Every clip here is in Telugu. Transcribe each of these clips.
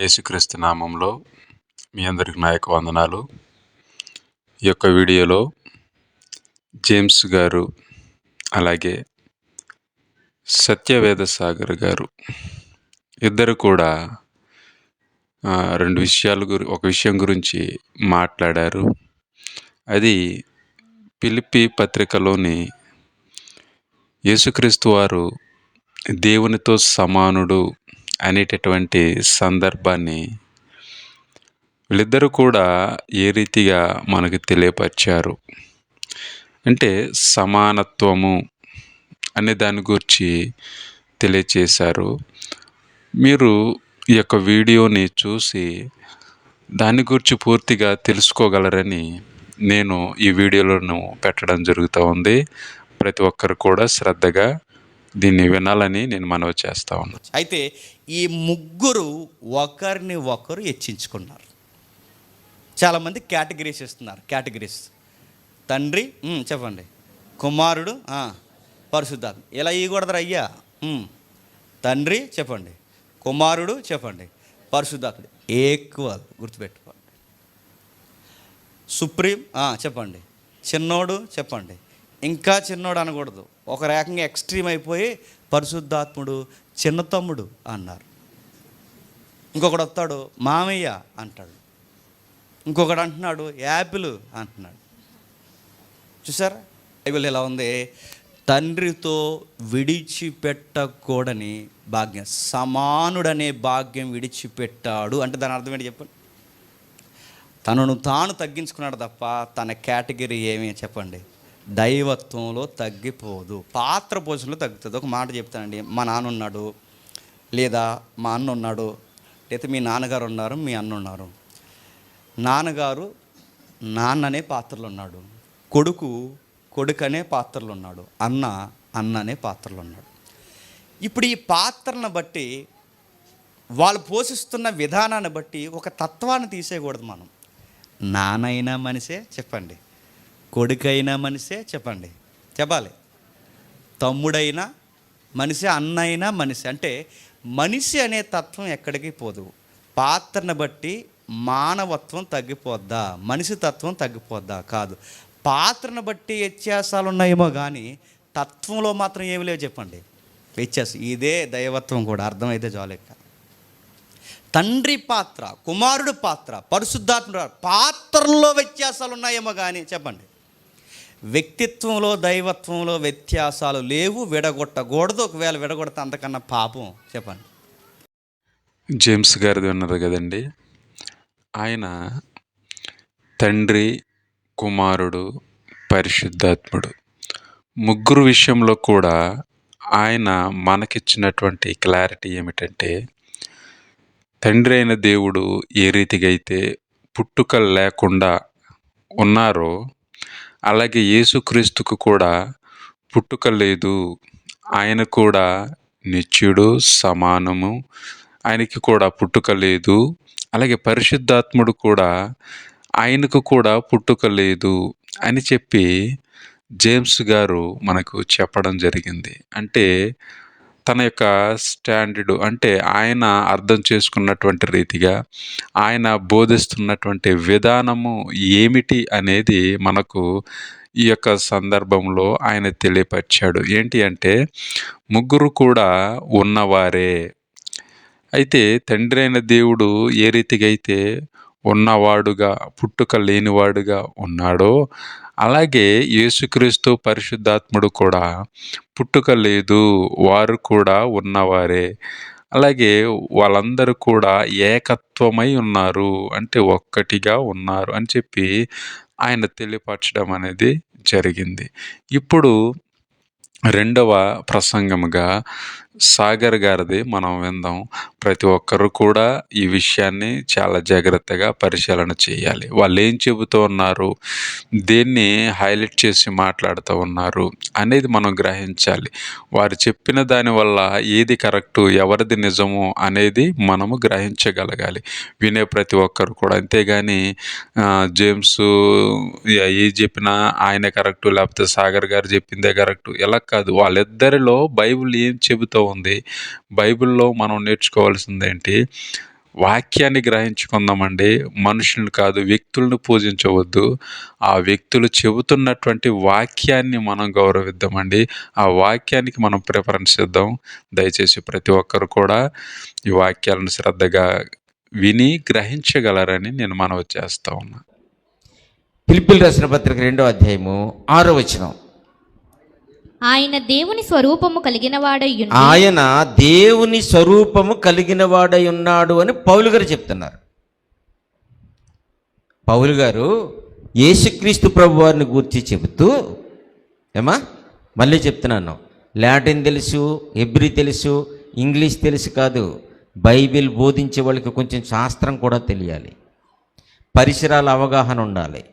యేసుక్రీస్తు నామంలో మీ అందరికి నా యొక్క వందనాలు. ఈ యొక్క వీడియోలో జేమ్స్ గారు అలాగే సత్యవేద సాగర్ గారు ఇద్దరు కూడా రెండు విషయాల గురి ఒక విషయం గురించి మాట్లాడారు. అది పిలిపి పత్రికలోని యేసుక్రీస్తు వారు దేవునితో సమానుడు అనేటటువంటి సందర్భాన్ని వీళ్ళిద్దరూ కూడా ఏ రీతిగా మనకు తెలియపరిచారు? అంటే సమానత్వము అనే దాని గురించి తెలియచేశారు. మీరు ఈ యొక్క వీడియోని చూసి దాని గురించి పూర్తిగా తెలుసుకోగలరని నేను ఈ వీడియోలను పెట్టడం జరుగుతూ ఉంది. ప్రతి ఒక్కరు కూడా శ్రద్ధగా దీన్ని వినాలని నేను మనవి చేస్తా ఉన్నాను అయితే ఈ ముగ్గురు ఒకరిని ఒకరు హెచ్చించుకున్నారు. చాలామంది కేటగిరీస్ ఇస్తున్నారు కేటగిరీస్. తండ్రి చెప్పండి. కుమారుడు పరిశుద్ధాత్మ. ఇలా ఇవ్వకూడదు అయ్యా. తండ్రి చెప్పండి. కుమారుడు చెప్పండి. పరిశుద్ధాత్ముడు ఈక్వల్ గుర్తుపెట్టుకోండి. సుప్రీం చెప్పండి. చిన్నోడు చెప్పండి. ఇంకా చిన్నోడు అనకూడదు. ఒక రకంగా ఎక్స్ట్రీమ్ అయిపోయి పరిశుద్ధాత్ముడు చిన్న తమ్ముడు అన్నారు. ఇంకొకడు వస్తాడు మామయ్య అంటాడు. ఇంకొకడు అంటున్నాడు యాపిల్ అంటున్నాడు. చూసారా? బైబిల్ ఇలా ఉంది. తండ్రితో విడిచిపెట్టకూడని భాగ్యం సమానుడనే భాగ్యం విడిచిపెట్టాడు. అంటే దాని అర్థం ఏంటి చెప్పండి? తనను తాను తగ్గించుకున్నాడు తప్ప తన కేటగిరీ ఏమి చెప్పండి? దైవత్వంలో తగ్గిపోదు. పాత్ర పోషణలో తగ్గుతుంది. ఒక మాట చెప్తానండి. మా నాన్న ఉన్నాడు. లేదా మా అన్న ఉన్నాడు. లేదా మీ నాన్నగారు ఉన్నారు మీ అన్న ఉన్నారు. నాన్నగారు నాన్ననే పాత్రలు ఉన్నాడు. కొడుకు కొడుకు అనే ఉన్నాడు. అన్న అన్న అనే ఉన్నాడు. ఇప్పుడు ఈ పాత్రను బట్టి వాళ్ళు పోషిస్తున్న విధానాన్ని బట్టి ఒక తత్వాన్ని తీసేయకూడదు మనం. నానైనా మనిషే చెప్పండి. కొడుకైనా మనిషే చెప్పండి. చెప్పాలి. తమ్ముడైనా మనిషి అన్నైనా మనిషి. అంటే మనిషి అనే తత్వం ఎక్కడికి పోదు. పాత్రను బట్టి మానవత్వం తగ్గిపోద్దా? మనిషి తత్వం తగ్గిపోద్దా? కాదు. పాత్రను బట్టి వ్యత్యాసాలు ఉన్నాయేమో కానీ తత్వంలో మాత్రం ఏమి లేవు చెప్పండి. వ్యత్యాసం. ఇదే దైవత్వం కూడా. అర్థమైతే జాలెక్క తండ్రి పాత్ర కుమారుడు పాత్ర పరిశుద్ధాత్మ పాత్రల్లో వ్యత్యాసాలు ఉన్నాయేమో కానీ చెప్పండి. వ్యక్తిత్వంలో దైవత్వంలో వ్యత్యాసాలు లేవు విడగొట్టకూడదు. ఒకవేళ విడగొడితే అంతకన్నా పాపం. చెప్పండి. జేమ్స్ గారిది ఉన్నారు కదండి. ఆయన తండ్రి కుమారుడు పరిశుద్ధాత్ముడు. ముగ్గురు విషయంలో కూడా ఆయన మనకిచ్చినటువంటి క్లారిటీ ఏమిటంటే తండ్రి అయిన దేవుడు ఏ రీతిగా అయితే పుట్టుక లేకుండా ఉన్నారో అలాగే యేసుక్రీస్తుకు కూడా పుట్టుక లేదు. ఆయన కూడా నిత్యుడు సమానము. ఆయనకి కూడా పుట్టుక లేదు. అలాగే పరిశుద్ధాత్ముడు కూడా ఆయనకు కూడా పుట్టుక లేదు అని చెప్పి జేమ్స్ గారు మనకు చెప్పడం జరిగింది. అంటే తన యొక్క స్టాండర్డ్ అంటే ఆయన అర్థం చేసుకున్నటువంటి రీతిగా ఆయన బోధిస్తున్నటువంటి విధానము ఏమిటి అనేది మనకు ఈ యొక్క సందర్భంలో ఆయన తెలియపరిచాడు. ఏంటి అంటే ముగ్గురు కూడా ఉన్నవారే. అయితే తండ్రి అయిన దేవుడు ఏ రీతిగా అయితే ఉన్నవాడుగా పుట్టుక లేనివాడుగా ఉన్నాడో అలాగే యేసుక్రీస్తు పరిశుద్ధాత్ముడు కూడా పుట్టుక లేదు వారు కూడా ఉన్నవారే. అలాగే వాళ్ళందరూ కూడా ఏకత్వమై ఉన్నారు అంటే ఒక్కటిగా ఉన్నారు అని చెప్పి ఆయన తెలియపరచడం అనేది జరిగింది. ఇప్పుడు రెండవ ప్రసంగముగా సాగర్ గారిది మనం విందాం. ప్రతి ఒక్కరు కూడా ఈ విషయాన్ని చాలా జాగ్రత్తగా పరిశీలన చేయాలి. వాళ్ళు ఏం చెబుతూ ఉన్నారు దేన్ని హైలైట్ చేసి మాట్లాడుతూ ఉన్నారు అనేది మనం గ్రహించాలి. వారు చెప్పిన దానివల్ల ఏది కరెక్టు ఎవరిది నిజము అనేది మనము గ్రహించగలగాలి. వినే ప్రతి ఒక్కరు కూడా. అంతేగాని జేమ్స్ ఏ చెప్పినా ఆయన కరెక్టు లేకపోతే సాగర్ గారు చెప్పిందే కరెక్టు. ఇలా కాదు. వాళ్ళిద్దరిలో బైబిల్ ఏం చెబుతూ ఉంది. బైబిల్లో మనం నేర్చుకోవాల్సింది ఏంటి వాక్యాన్ని గ్రహించుకుందామండి. మనుషులను కాదు వ్యక్తులను పూజించవద్దు. ఆ వ్యక్తులు చెబుతున్నటువంటి వాక్యాన్ని మనం గౌరవిద్దామండి. ఆ వాక్యానికి మనం ప్రిఫరెన్స్ ఇద్దాం. దయచేసి ప్రతి ఒక్కరు కూడా ఈ వాక్యాలను శ్రద్ధగా విని గ్రహించగలరని నేను మనవి చేస్తా ఉన్నా. పిలిపిల్ రాసిన పత్రిక రెండో అధ్యాయము ఆరో వచనం. ఆయన దేవుని స్వరూపము కలిగినవాడై ఆయన దేవుని స్వరూపము కలిగిన వాడై ఉన్నాడు అని పౌలు గారు చెప్తున్నారు. పౌలు గారు యేసుక్రీస్తు ప్రభు వారిని గూర్చి చెబుతూ ఏమా? మళ్ళీ చెప్తున్నాను. లాటిన్ తెలుసు హెబ్రి తెలుసు ఇంగ్లీష్ తెలుసు కాదు. బైబిల్ బోధించే వాళ్ళకి కొంచెం శాస్త్రం కూడా తెలియాలి. పరిసరాల అవగాహన ఉండాలి.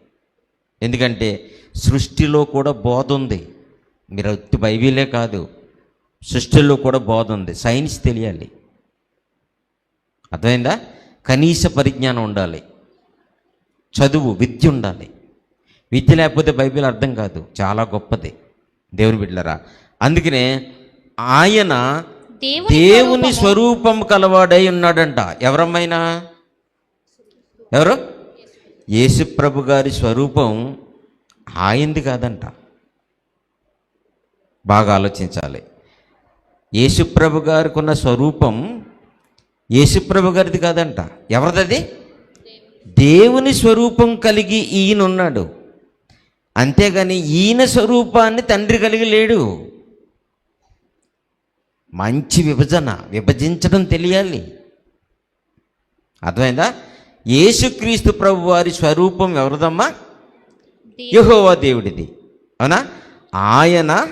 ఎందుకంటే సృష్టిలో కూడా బోధ ఉంది. మీరు ఒత్తి బైబిలే కాదు సృష్టిలో కూడా బోధ ఉంది సైన్స్ తెలియాలి. అర్థమైందా? కనీస పరిజ్ఞానం ఉండాలి చదువు విద్య ఉండాలి. విద్య లేకపోతే బైబిల్ అర్థం కాదు చాలా గొప్పది. దేవుని బిడ్డలరా అందుకనే ఆయన దేవుని దేవుని స్వరూపం కలవాడై ఉన్నాడంట. ఎవరమ్మైనా? ఎవరు? యేసుప్రభు గారి స్వరూపం ఆయంది కాదంట. బాగా ఆలోచించాలి. యేసుప్రభు గారికి ఉన్న స్వరూపం యేసుప్రభు గారిది కాదంట. ఎవరిదది? దేవుని స్వరూపం కలిగి ఈయన ఉన్నాడు అంతేగాని ఈయన స్వరూపాన్ని తండ్రి కలిగి లేడు. మంచి విభజన విభజించడం తెలియాలి. అర్థమైందా? యేసుక్రీస్తు ప్రభు వారి స్వరూపం ఎవరిదమ్మా? యెహోవా దేవుడిది. అవునా? ఆయన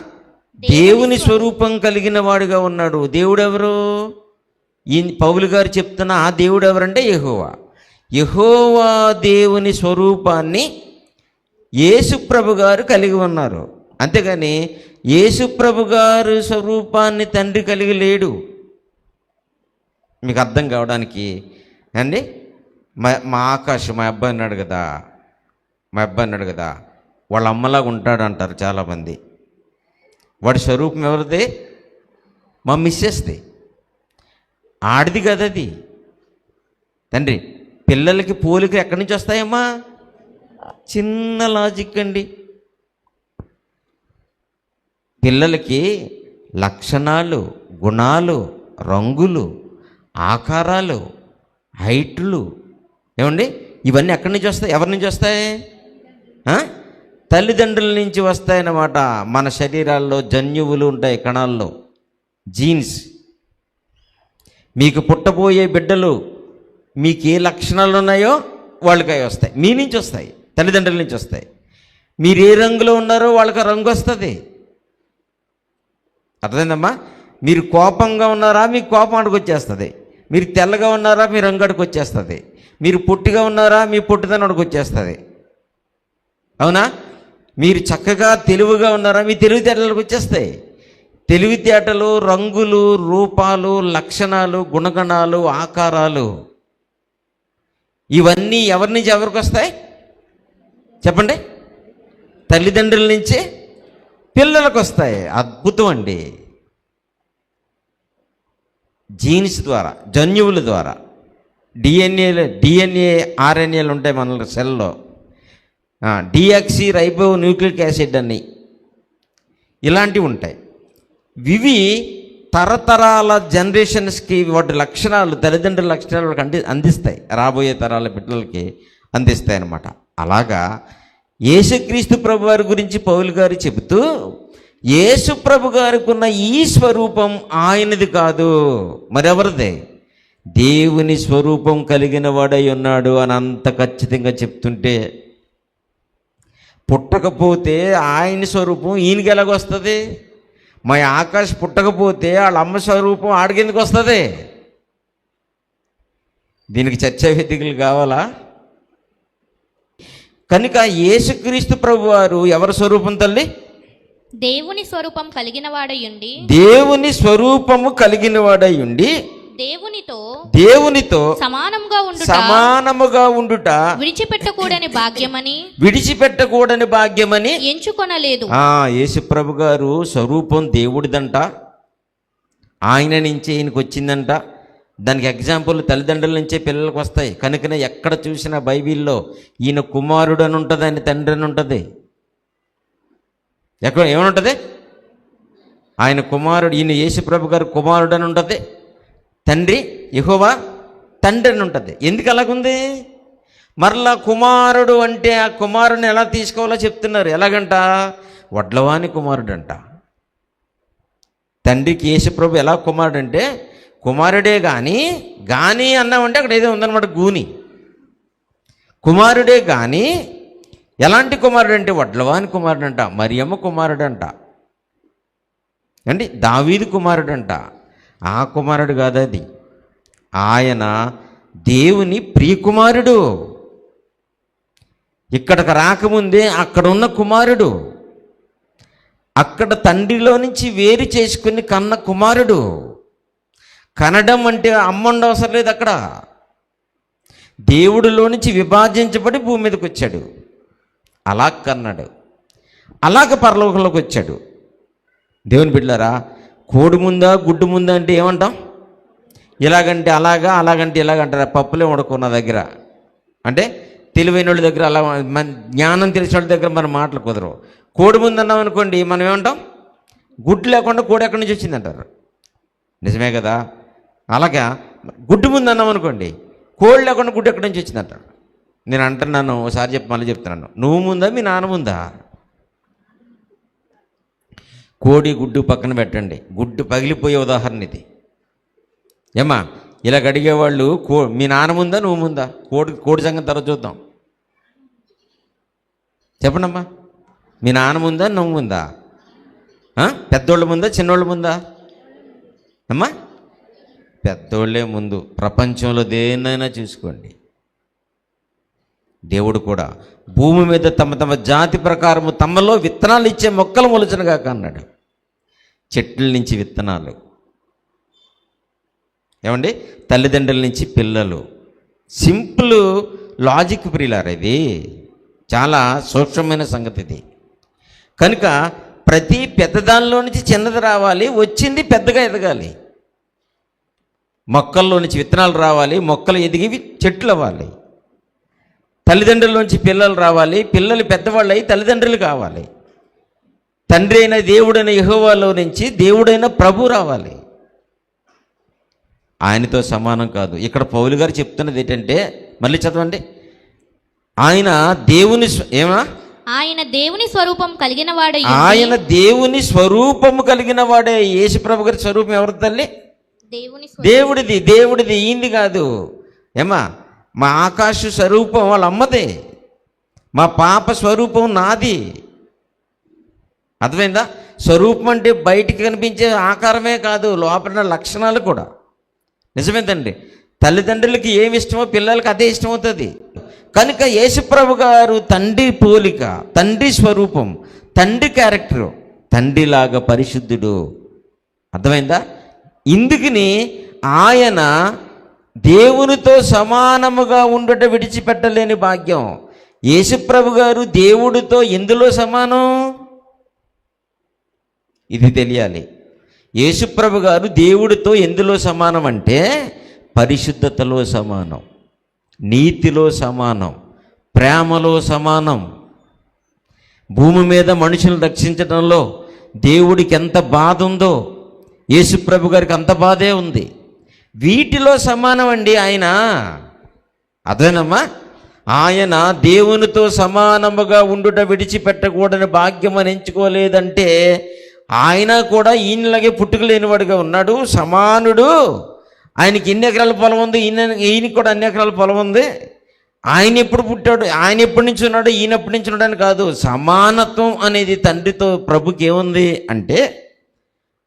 దేవుని స్వరూపం కలిగిన వాడుగా ఉన్నాడు. దేవుడు ఎవరు ఈ పౌలు గారు చెప్తున్న ఆ దేవుడు ఎవరంటే యెహోవా. యెహోవా దేవుని స్వరూపాన్ని యేసుప్రభు గారు కలిగి ఉన్నారు. అంతేగాని యేసుప్రభు గారు స్వరూపాన్ని తండ్రి కలిగి లేడు. మీకు అర్థం కావడానికి అండి? మా మా ఆకాశ్ మా అబ్బాయి అన్నాడు కదా? మా అబ్బాయి అన్నాడు కదా? వాళ్ళ అమ్మలాగా ఉంటాడు అంటారు చాలామంది. వాడి స్వరూపం ఎవరిది? మా మిస్సెస్ది. ఆడిది కదా అది తండ్రి పిల్లలకి పోలికలు ఎక్కడి నుంచి వస్తాయమ్మా? చిన్న లాజిక్ అండి. పిల్లలకి లక్షణాలు గుణాలు రంగులు ఆకారాలు హైట్లు ఏమండి? ఇవన్నీ ఎక్కడి నుంచి వస్తాయి? ఎవరి నుంచి వస్తాయి? తల్లిదండ్రుల నుంచి వస్తాయన్నమాట. మన శరీరాల్లో జన్యువులు ఉంటాయి కణాల్లో. జీన్స్ మీకు పుట్టబోయే బిడ్డలు మీకు ఏ లక్షణాలు ఉన్నాయో వాళ్ళకి అవి వస్తాయి. మీ నుంచి వస్తాయి. తల్లిదండ్రుల నుంచి వస్తాయి. మీరు ఏ రంగులో ఉన్నారో వాళ్ళకి రంగు వస్తుంది. అర్థమైందమ్మా? మీరు కోపంగా ఉన్నారా? మీకు కోపం అడుగు వచ్చేస్తుంది. మీరు తెల్లగా ఉన్నారా? మీ రంగు అడుగు వచ్చేస్తుంది. మీరు పొట్టిగా ఉన్నారా? మీ పొట్టిదనం అడుగు వచ్చేస్తుంది. అవునా? మీరు చక్కగా తెలివిగా ఉన్నారా? మీ తెలివితేటలకు వచ్చేస్తాయి. తెలివితేటలు రంగులు రూపాలు లక్షణాలు గుణగణాలు ఆకారాలు. ఇవన్నీ ఎవరి నుంచి ఎవరికి వస్తాయి? చెప్పండి. తల్లిదండ్రుల నుంచి పిల్లలకు వస్తాయి. అద్భుతం అండి. జీన్స్ ద్వారా జన్యువుల ద్వారా డిఎన్ఏలు డిఎన్ఏ ఆర్ఎన్ఏలు ఉంటాయి మన సెల్లో. డిఎక్సి రైబో న్యూక్లిక్ యాసిడ్ అని. ఇలాంటివి ఉంటాయి. ఇవి తరతరాల జనరేషన్స్కి వాటి లక్షణాలు తల్లిదండ్రుల లక్షణాలు వాళ్ళకి అంది అందిస్తాయి. రాబోయే తరాల బిడ్డలకి అందిస్తాయి అన్నమాట. అలాగా యేసుక్రీస్తు ప్రభు వారి గురించి పౌలు గారు చెబుతూ యేసు ప్రభు గారికి ఉన్న ఈ స్వరూపం ఆయనది కాదు. మరెవరిదే? దేవుని స్వరూపం కలిగిన వాడై ఉన్నాడు అని అంత ఖచ్చితంగా చెప్తుంటే పుట్టకపోతే ఆయన స్వరూపం ఈయనకి ఎలాగొస్తుంది? మా ఆకాశ్ పుట్టకపోతే వాళ్ళ అమ్మ స్వరూపం ఆడికెందుకు వస్తుంది? దీనికి చర్చా వేదికలు కావాలా? కనుక యేసుక్రీస్తు ప్రభు వారు ఎవరి స్వరూపం తల్లి? దేవుని స్వరూపం కలిగిన వాడై ఉండి దేవుని స్వరూపము కలిగిన వాడై ఉండి దేవునితో దేవునితో సమానంగా ఉండుట సమానముగా ఉండుట విడిచిపెట్టకూడని భాగ్యమని విడిచిపెట్టకూడని భాగ్యమని ఎంచుకొనలేదు. ఆ యేసుప్రభు గారు స్వరూపం దేవుడిదంట. ఆయన నుంచి ఈయనకి వచ్చిందంట దానికి ఎగ్జాంపుల్ తల్లిదండ్రుల నుంచే పిల్లలకు వస్తాయి కనుకనే ఎక్కడ చూసినా బైబిల్లో ఈయన కుమారుడు అని ఉంటుంది ఆయన తండ్రి అని ఉంటుంది ఎక్కడ ఏమని ఉంటుంది ఆయన కుమారుడు ఈయన యేసుప్రభు గారు కుమారుడు అని ఉంటుంది తండ్రి యహోవా తండ్రి అని ఉంటుంది. ఎందుకు అలాగుంది? మరలా కుమారుడు అంటే ఆ కుమారుని ఎలా తీసుకోవాలో చెప్తున్నారు. ఎలాగంట? వడ్లవాని కుమారుడు అంట తండ్రికి యేసుప్రభు ఎలా కుమారుడు అంటే కుమారుడే కానీ గాని అన్నామంటే అక్కడ ఏదో ఉందన్నమాట గూని. కుమారుడే కానీ ఎలాంటి కుమారుడు అంటే వడ్లవాని కుమారుడు అంట మరియమ్మ కుమారుడు అంట అంటే దావీది కుమారుడు అంట ఆ కుమారుడు కాదది. అది ఆయన దేవుని ప్రియకుమారుడు. ఇక్కడికి రాకముందే అక్కడ ఉన్న కుమారుడు. అక్కడ తండ్రిలో నుంచి వేరు చేసుకుని కన్న కుమారుడు. కనడం అంటే అమ్మ అవసరం లేదు అక్కడ. దేవుడిలో నుంచి విభాజించబడి భూమి మీదకి వచ్చాడు. అలా కన్నాడు. అలాగ పరలోకంలోకి వచ్చాడు. దేవుని బిడ్డారా కోడి ముందా గుడ్డు ముందా అంటే ఏమంటాం? ఇలాగంటే అలాగా అలాగంటే ఇలాగంటారా పప్పులే ఉడకు నా దగ్గర. అంటే తెలివైన వాళ్ళ దగ్గర అలా మన జ్ఞానం తెలిసిన వాళ్ళ దగ్గర మన మాటలు కుదరవు. కోడి ముందు అన్నాం అనుకోండి మనం ఏమంటాం? గుడ్డు లేకుండా కోడి ఎక్కడి నుంచి వచ్చింది అంటారు. నిజమే కదా? అలాగా గుడ్డు ముందు అన్నాం అనుకోండి కోడి లేకుండా గుడ్డు ఎక్కడి నుంచి వచ్చింది అంటారు. నేను అంటున్నాను ఒకసారి చెప్పి మళ్ళీ చెప్తున్నాను. నువ్వు ముందా మీ నాన్న ముందా? కోడి గుడ్డు పక్కన పెట్టండి. గుడ్డు పగిలిపోయే ఉదాహరణ ఇది. ఏమ్మా ఇలా అడిగేవాళ్ళు కో మీ నాన్న ముందా నువ్వు ముందా? కోడి కోడి సంగతి తర్వాత చూద్దాం. చెప్పండమ్మా. మీ నాన్న ముందా నువ్వు ముందా? పెద్దోళ్ళ ముందా చిన్నోళ్ళ ముందా? అమ్మా పెద్దోళ్ళే ముందు. ప్రపంచంలో దేన్నైనా చూసుకోండి. దేవుడు కూడా భూమి మీద తమ తమ జాతి ప్రకారము తమలో విత్తనాలు ఇచ్చే మొక్కలు మొలుచునుగా అన్నాడు చెట్ల నుంచి విత్తనాలు. ఏమండి? తల్లిదండ్రుల నుంచి పిల్లలు. సింపుల్ లాజిక్ ప్రియులారు ఇది. చాలా సూక్ష్మమైన సంగతి ఇది. కనుక ప్రతి పెద్దదానిలో నుంచి చిన్నది రావాలి వచ్చింది పెద్దగా ఎదగాలి. మొక్కల్లో నుంచి విత్తనాలు రావాలి మొక్కలు ఎదిగివి చెట్లు అవ్వాలి. తల్లిదండ్రుల నుంచి పిల్లలు రావాలి పిల్లలు పెద్దవాళ్ళు అయి తల్లిదండ్రులు కావాలి. తండ్రి అయిన దేవుడైన యెహోవాలో నుంచి దేవుడైన ప్రభు రావాలి. ఆయనతో సమానం కాదు. ఇక్కడ పౌలు గారు చెప్తున్నది ఏంటంటే మళ్ళీ చదవండి. ఆయన దేవుని ఏమా? ఆయన దేవుని స్వరూపం కలిగిన వాడు ఆయన దేవుని స్వరూపము కలిగిన వాడే యేసుప్రభు గారి స్వరూపం ఎవరి తల్లి? దేవుని దేవుడిది దేవుడిది ఈంది కాదు. ఏమా? మా ఆకాశ స్వరూపం వాళ్ళ అమ్మదే. మా పాప స్వరూపం నాది. అర్థమైందా? స్వరూపం అంటే బయటికి కనిపించే ఆకారమే కాదు లోపల లక్షణాలు కూడా. నిజమేదండి తల్లిదండ్రులకి ఏమి ఇష్టమో పిల్లలకి అదే ఇష్టమవుతుంది. కనుక యేసుప్రభు గారు తండ్రి పోలిక తండ్రి స్వరూపం తండ్రి క్యారెక్టరు తండ్రిలాగా పరిశుద్ధుడు. అర్థమైందా? ఇందుకని ఆయన దేవునితో సమానముగా ఉండట విడిచిపెట్టలేని భాగ్యం. యేసుప్రభు గారు దేవుడితో ఎందులో సమానం? ఇది తెలియాలి. యేసుప్రభు గారు దేవుడితో ఎందులో సమానం అంటే పరిశుద్ధతలో సమానం నీతిలో సమానం ప్రేమలో సమానం. భూమి మీద మనుషులను రక్షించడంలో దేవుడికి ఎంత బాధ ఉందో యేసుప్రభు గారికి అంత బాధే ఉంది. వీటిలో సమానం అండి ఆయన. అదేనమ్మా ఆయన దేవునితో సమానముగా ఉండుట విడిచిపెట్టకూడని భాగ్యం అని ఎంచుకోలేదంటే ఆయన కూడా ఈయనలాగే పుట్టుక లేనివాడుగా ఉన్నాడు సమానుడు. ఆయనకి ఎన్ని ఎకరాల పొలం ఉంది ఈయన ఈయనకి కూడా అన్ని ఎకరాల పొలం ఉంది. ఆయన ఎప్పుడు పుట్టాడు? ఆయన ఎప్పటి నుంచి ఉన్నాడు? ఈయన ఎప్పటి నుంచి ఉన్నాడని కాదు. సమానత్వం అనేది తండ్రితో ప్రభుకి ఏముంది అంటే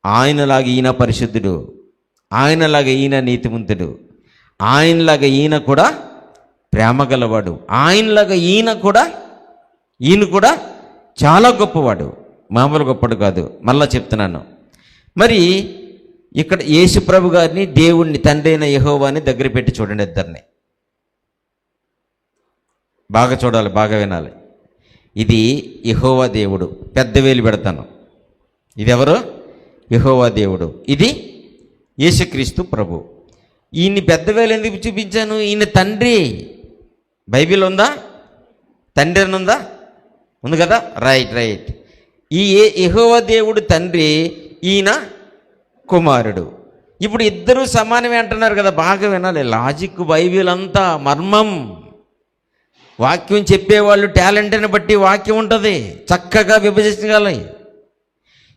ఆయనలాగా ఈయన పరిశుద్ధుడు ఆయనలాగా ఈయన నీతిమంతుడు ఆయనలాగా ఈయన కూడా ప్రేమ గలవాడు ఆయనలాగా ఈయన కూడా ఈయన కూడా చాలా గొప్పవాడు. మామూలు గొప్పడు కాదు. మళ్ళా చెప్తున్నాను. మరి ఇక్కడ యేసు ప్రభు గారిని దేవుణ్ణి తండ్రి అయిన యహోవాని దగ్గర పెట్టి చూడండి ఇద్దరిని. బాగా చూడాలి బాగా వినాలి. ఇది యహోవా దేవుడు. పెద్ద వేలు పెడతాను. ఇది ఎవరు యహోవా దేవుడు. ఇది యేసుక్రీస్తు ప్రభు. ఈయన్ని పెద్ద వేలు ఎందుకు చూపించాను? ఈయన తండ్రి. బైబిల్ ఉందా? తండ్రి అని ఉందా? ఉంది కదా? Right right. ఈ యహోవ దేవుడు తండ్రి ఈయన కుమారుడు. ఇప్పుడు ఇద్దరు సమానమే అంటున్నారు కదా బాగా వినాలి. లాజిక్ బైబిల్ అంతా మర్మం. వాక్యం చెప్పేవాళ్ళు టాలెంట్ని బట్టి వాక్యం ఉంటుంది చక్కగా విభజించగల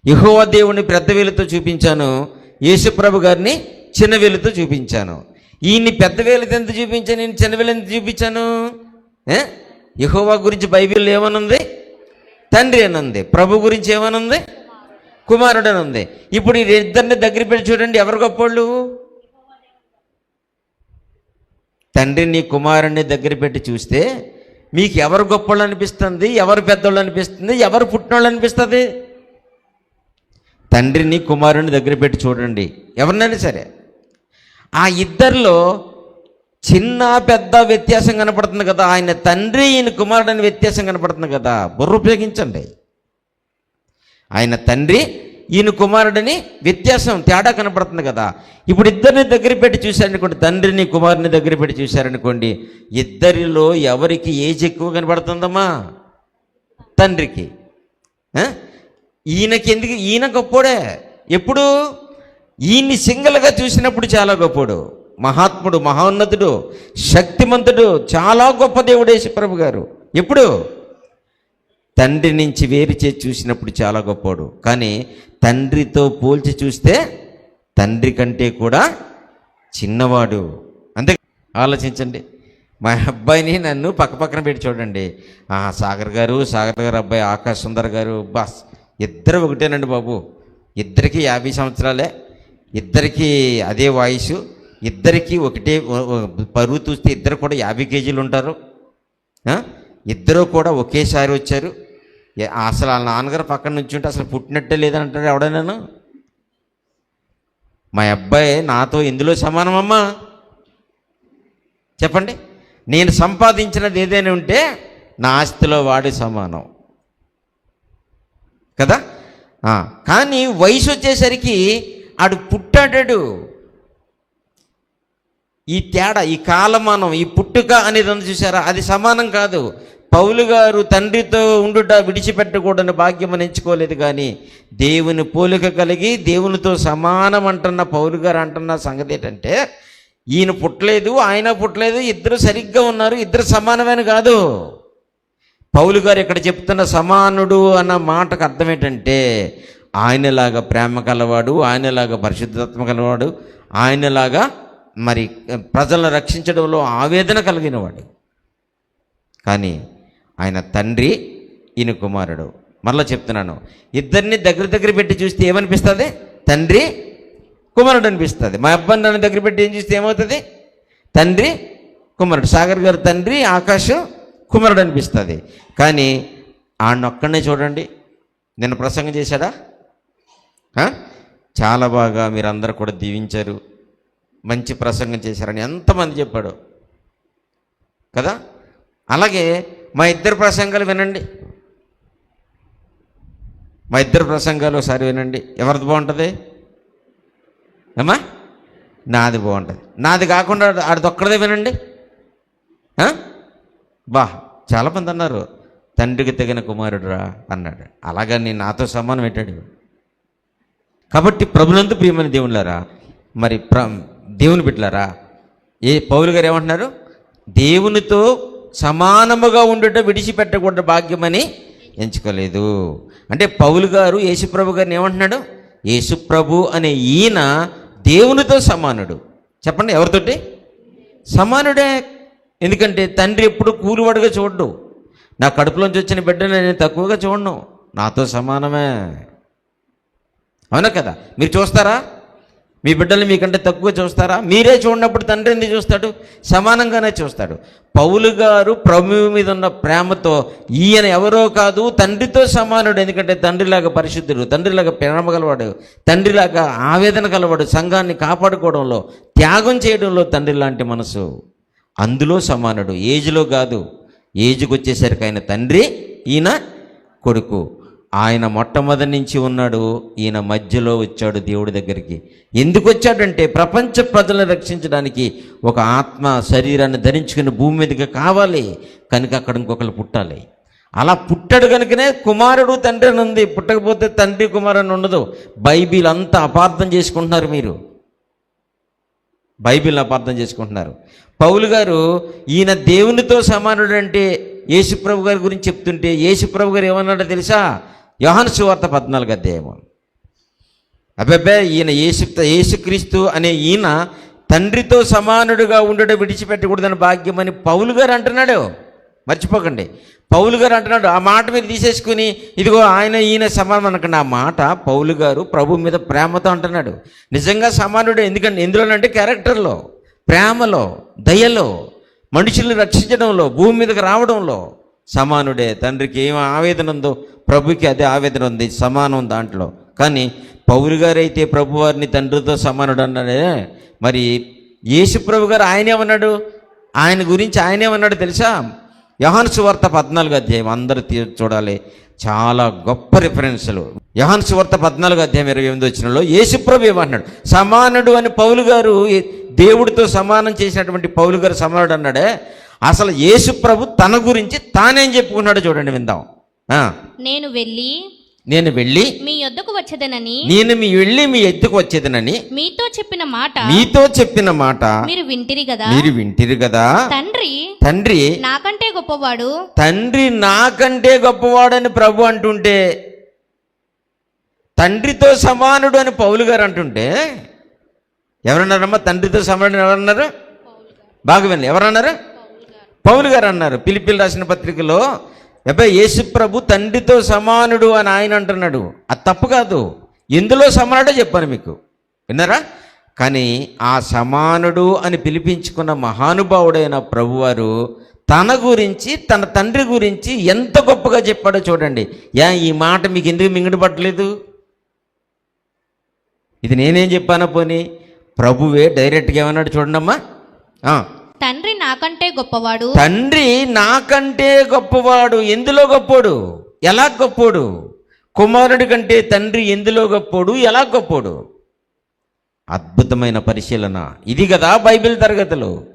యహోవ దేవుని పెద్ద వేలుతో చూపించాను యేసుప్రభు గారిని చిన్న వేలుతో చూపించాను. ఈయన్ని పెద్ద వేలుతో ఎంత చూపించాను? నేను చిన్న వేలు ఎంత చూపించాను? యహోవా గురించి బైబిల్ ఏమనుంది? తండ్రి అని ఉంది ప్రభు గురించి ఏమనుంది? కుమారుడు అని ఉంది ఇప్పుడు ఈ ఇద్దరిని దగ్గర పెట్టి చూడండి ఎవరు గొప్పోళ్ళు? తండ్రిని కుమారుణ్ణి దగ్గర పెట్టి చూస్తే మీకు ఎవరు గొప్పోళ్ళు అనిపిస్తుంది? ఎవరు పెద్దోళ్ళు అనిపిస్తుంది? ఎవరు పుట్టినోళ్ళు అనిపిస్తుంది? తండ్రిని కుమారుని దగ్గర పెట్టి చూడండి. ఎవరినైనా సరే. ఆ ఇద్దరిలో చిన్న పెద్ద వ్యత్యాసం కనపడుతుంది కదా. ఆయన తండ్రి ఈయన కుమారుడు అని వ్యత్యాసం కనపడుతుంది కదా. బుర్ర ఉపయోగించండి. ఆయన తండ్రి ఈయన కుమారుడని వ్యత్యాసం తేడా కనపడుతుంది కదా. ఇప్పుడు ఇద్దరిని దగ్గర పెట్టి చూశారనుకోండి తండ్రిని కుమారుని దగ్గర పెట్టి చూశారనుకోండి ఇద్దరిలో ఎవరికి ఏజ్ ఎక్కువ కనపడుతుందమ్మా? తండ్రికి. ఈయనకి ఎందుకు? ఈయన గొప్పోడే. ఎప్పుడు? ఈయన్ని సింగిల్గా చూసినప్పుడు చాలా గొప్పోడు. మహాత్ముడు మహోన్నతుడు శక్తిమంతుడు చాలా గొప్ప దేవుడు యేసుప్రభు గారు ఎప్పుడు? తండ్రి నుంచి వేరు చేసి చూసినప్పుడు చాలా గొప్పవాడు కానీ తండ్రితో పోల్చి చూస్తే తండ్రి కంటే కూడా చిన్నవాడు. అంతే ఆలోచించండి. మా అబ్బాయిని నన్ను పక్క పక్కన పెట్టి చూడండి. ఆ సాగర్ గారు సాగర్ గారు అబ్బాయి ఆకాశ్ సుందర్ గారు బాస్. ఇద్దరు ఒకటేనండి బాబు. ఇద్దరికి యాభై సంవత్సరాలే. ఇద్దరికి అదే వాయిస్. ఇద్దరికి ఒకటే పరువు చూస్తే ఇద్దరు కూడా యాభై కేజీలు ఉంటారు. ఇద్దరు కూడా ఒకేసారి వచ్చారు. అసలు వాళ్ళ నాన్నగారు పక్కన నుంచి ఉంటే అసలు పుట్టినట్టే లేదంటారు ఎవడైనాను? మా అబ్బాయి నాతో ఎందులో సమానమమ్మా? చెప్పండి. నేను సంపాదించినది ఏదైనా ఉంటే నా ఆస్తిలో వాడి సమానం. కదా? కానీ వయసు వచ్చేసరికి ఆడు పుట్టాడాడు. ఈ తేడా ఈ కాలమానం ఈ పుట్టుక అనేది ఉంది చూసారా అది సమానం కాదు. పౌలు గారు తండ్రితో ఉండుట విడిచిపెట్టకూడని భాగ్యం ఎంచుకోలేదు కానీ దేవుని పోలిక కలిగి దేవునితో సమానం అంటున్న పౌలు గారు అంటున్న సంగతి ఏంటంటే ఈయన పుట్టలేదు ఆయన పుట్టలేదు ఇద్దరు సరిగ్గా ఉన్నారు ఇద్దరు సమానమైన కాదు. పౌలు గారు ఇక్కడ చెప్తున్న సమానుడు అన్న మాటకు అర్థం ఏంటంటే ఆయనలాగా ప్రేమ కలవాడు ఆయనలాగా పరిశుద్ధాత్మ కలవాడు ఆయనలాగా మరి ప్రజలను రక్షించడంలో ఆవేదన కలిగినవాడు. కానీ ఆయన తండ్రి ఈయన కుమారుడు. మరలా చెప్తున్నాను ఇద్దరిని దగ్గర దగ్గర పెట్టి చూస్తే ఏమనిపిస్తుంది? తండ్రి కుమారుడు అనిపిస్తుంది. మా అబ్బాయి నన్ను దగ్గర పెట్టి ఏం చూస్తే ఏమవుతుంది? తండ్రి కుమారుడు. సాగర్ గారు తండ్రి ఆకాశం కుమారుడు అనిపిస్తుంది. కానీ ఆడనొక్కడనే చూడండి. నిన్న ప్రసంగం చేశాడా? చాలా బాగా మీరందరూ కూడా దీవించారు. మంచి ప్రసంగం చేశారని ఎంతమంది చెప్పాడు. కదా? అలాగే మా ఇద్దరు ప్రసంగాలు వినండి. మా ఇద్దరు ప్రసంగాలు ఒకసారి వినండి. ఎవరిది బాగుంటుంది? ఏమా నాది బాగుంటుంది. నాది కాకుండా ఆడిది ఒక్కడదే వినండి. బా చాలామంది అన్నారు తండ్రికి తగిన కుమారుడురా అన్నాడు. అలాగని నాతో సమానం పెట్టాడు. కాబట్టి ప్రభునందు ప్రియమైన దేవుళ్ళారా మరి ప్ర దేవుని బిడ్డలారా ఏ పౌలు గారు ఏమంటున్నారు? దేవునితో సమానముగా ఉండుట విడిచిపెట్టకూడదు భాగ్యమని ఎంచుకోలేదు. అంటే పౌలు గారు యేసుప్రభు గారిని ఏమంటున్నాడు? యేసుప్రభు అనే ఈయన దేవునితో సమానుడు. చెప్పండి ఎవరితోటి? సమానుడే. ఎందుకంటే తండ్రి ఎప్పుడు కూలివాడుగా చూడడు. నా కడుపులోంచి వచ్చిన బిడ్డను నేను తక్కువగా చూడను. నాతో సమానమే. అవునా కదా? మీరు చూస్తారా? మీ బిడ్డలు మీకంటే తక్కువ చూస్తారా? మీరే చూడనప్పుడు తండ్రి ఎందుకు చూస్తాడు? సమానంగానే చూస్తాడు. పౌలు గారు ప్రభు మీద ఉన్న ప్రేమతో ఈయన ఎవరో కాదు తండ్రితో సమానుడు ఎందుకంటే తండ్రిలాగా పరిశుద్ధుడు తండ్రిలాగా ప్రేమ గలవాడు తండ్రిలాగా ఆవేదన కలవాడు సంఘాన్ని కాపాడుకోవడంలో త్యాగం చేయడంలో తండ్రి లాంటి మనసు. అందులో సమానుడు ఏజ్లో కాదు. ఏజ్కి వచ్చేసరికి ఆయన తండ్రి ఈయన కొడుకు. ఆయన మొట్టమొదటి నుంచి ఉన్నాడు ఈయన మధ్యలో వచ్చాడు దేవుడి దగ్గరికి. ఎందుకు వచ్చాడంటే ప్రపంచ ప్రజలను రక్షించడానికి ఒక ఆత్మ శరీరాన్ని ధరించుకుని భూమి మీదకి కావాలి కనుక అక్కడ ఇంకొకరు పుట్టాలి. అలా పుట్టాడు కనుకనే కుమారుడు తండ్రి అని ఉంది. పుట్టకపోతే తండ్రి కుమారుని ఉండదు. బైబిల్ అంతా అపార్థం చేసుకుంటున్నారు మీరు. బైబిల్ అపార్థం చేసుకుంటున్నారు. పౌలు గారు ఈయన దేవునితో సమానుడు అంటే యేసుప్రభు గారి గురించి చెప్తుంటే యేసుప్రభు గారు ఏమన్నాడో తెలుసా? యోహాను సువార్త పద్నాలుగు అధ్యాయము. అబ్బాబ్బే ఈయన యేసు యేసుక్రీస్తు అనే ఈయన తండ్రితో సమానుడుగా ఉండడం విడిచిపెట్టకూడదని భాగ్యమని పౌలు గారు అంటున్నాడు. మర్చిపోకండి. పౌలు గారు అంటున్నాడు ఆ మాట మీరు తీసేసుకుని ఇదిగో ఆయన ఈయన సమానం. అనకండి. ఆ మాట పౌలు గారు ప్రభు మీద ప్రేమతో అంటున్నాడు. నిజంగా సమానుడు ఎందుకంటే ఎందులోనంటే క్యారెక్టర్లో ప్రేమలో దయలో మనుషుల్ని రక్షించడంలో భూమి మీదకి రావడంలో సమానుడే. తండ్రికి ఏం ఆవేదన ఉందో ప్రభుకి అదే ఆవేదన ఉంది సమానం దాంట్లో. కానీ పౌరు గారైతే ప్రభువారిని తండ్రితో సమానుడు అన్నాడే మరి యేసు ప్రభు గారు ఆయనే ఉన్నాడు ఆయన గురించి ఆయనేమన్నాడు తెలుసా? యహాను సువార్త పద్నాలుగు అధ్యాయం. అందరూ తీ- చూడాలి. చాలా గొప్ప రిఫరెన్స్లు. యహాను సువార్త పద్నాలుగు అధ్యాయం ఇరవై ఎనిమిది వచ్చినలో యేసుప్రభు ఏమన్నాడు సమానుడు అని పౌలు గారు దేవుడితో సమానం చేసినటువంటి పౌలు గారు సమానుడు అన్నాడే అసలు యేసుప్రభు తన గురించి తానేం చెప్పుకున్నాడో చూడండి విందాం. ఆ, నేను వెళ్ళి నేను వెళ్ళి మీ యొద్దకు వచ్చేదనని నేను మీ వెళ్ళి మీ ఎద్దుకు వచ్చేదనని మీతో చెప్పిన మాట మీతో చెప్పిన మాట మీరు వింటిరి కదా మీరు వింటిరు కదా తండ్రి తండ్రి నాకంటే గొప్పవాడు. తండ్రి నాకంటే గొప్పవాడని ప్రభు అంటుంటే తండ్రితో సమానుడు అని పౌలు గారు అంటుంటే ఎవరన్నారమ్మా? తండ్రితో సమానుడు ఎవరన్నారు? బాగా వినండి. ఎవరన్నారు? పౌలు గారు అన్నారు పిలిపిలు రాసిన పత్రికలో అబ్బాయి యేసుప్రభు తండ్రితో సమానుడు అని ఆయన అంటున్నాడు. అది తప్పు కాదు. ఎందులో సమానుడో చెప్పాను మీకు. విన్నారా? కానీ ఆ సమానుడు అని పిలిపించుకున్న మహానుభావుడైన ప్రభువారు తన గురించి తన తండ్రి గురించి ఎంత గొప్పగా చెప్పాడో చూడండి. యా ఈ మాట మీకు ఎందుకు మింగడి పట్టలేదు? ఇది నేనేం చెప్పానో పోనీ ప్రభువే డైరెక్ట్గా ఏమన్నాడు చూడండమ్మా? తండ్రి నాకంటే గొప్పవాడు. తండ్రి నాకంటే గొప్పవాడు. ఎందులో గొప్పోడు? ఎలా గొప్పోడు? కుమారుడి కంటే తండ్రి ఎందులో గొప్పోడు? ఎలా గొప్పోడు? అద్భుతమైన పరిశీలన. ఇది కదా బైబిల్ తరగతులు.